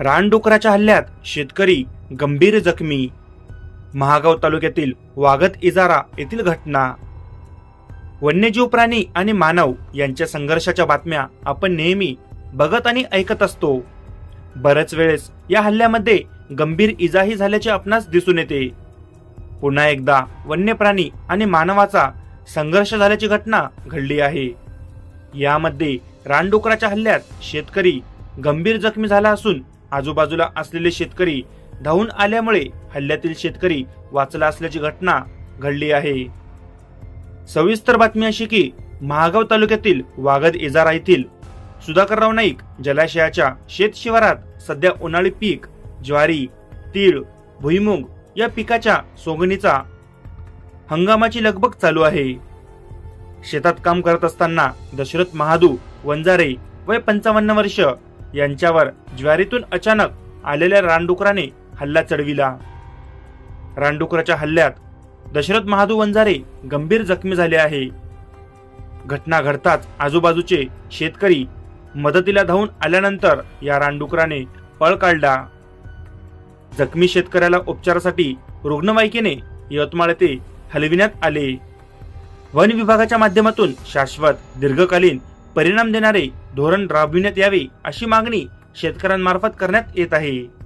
रानडुकराच्या हल्ल्यात शेतकरी गंभीर जखमी. महागाव तालुक्यातील वागत इजारा येथील घटना. वन्यजीव प्राणी आणि मानव यांच्या संघर्षाच्या बातम्या आपण नेहमी बघत आणि ऐकत असतो. बऱ्याच वेळेस या हल्ल्यामध्ये गंभीर इजाही झाल्याचे आपणास दिसून येते. पुन्हा एकदा वन्य प्राणी आणि मानवाचा संघर्ष झाल्याची घटना घडली आहे. यामध्ये रानडुकराच्या हल्ल्यात शेतकरी गंभीर जखमी झाला असून आजूबाजूला असलेले शेतकरी धावून आल्यामुळे हल्ल्यातील शेतकरी वाचला असल्याची घटना घडली आहे. सविस्तर बातमी अशी की महागाव तालुक्यातील वागद इजारा येथील सुधाकरराव नाईक जलाशयाच्या शेत शिवारात सध्या उन्हाळी पीक ज्वारी तीळ भुईमुग या पिकाच्या सोंगणीचा हंगामाची लगबग चालू आहे. शेतात काम करत असताना दशरथ महादू वंजारे वय पंचावन्न वर्ष यांच्यावर ज्वारीतून अचानक आलेल्या रानडुकराने हल्ला चढविला. रानडुकराच्या हल्ल्यात दशरथ महादू वंजारे गंभीर जखमी झाले आहे. घटना घडताच आजूबाजूचे शेतकरी मदतीला धावून आल्यानंतर या रानडुकराने पळ काढला. जखमी शेतकऱ्याला उपचारासाठी रुग्णवाहिकेने यवतमाळ येथे हलविण्यात आले. वन विभागाच्या माध्यमातून शाश्वत दीर्घकालीन परिणाम देणारे धोरण राबविण्यात यावे अशी मागणी शेतकऱ्यांमार्फत करण्यात येत आहे.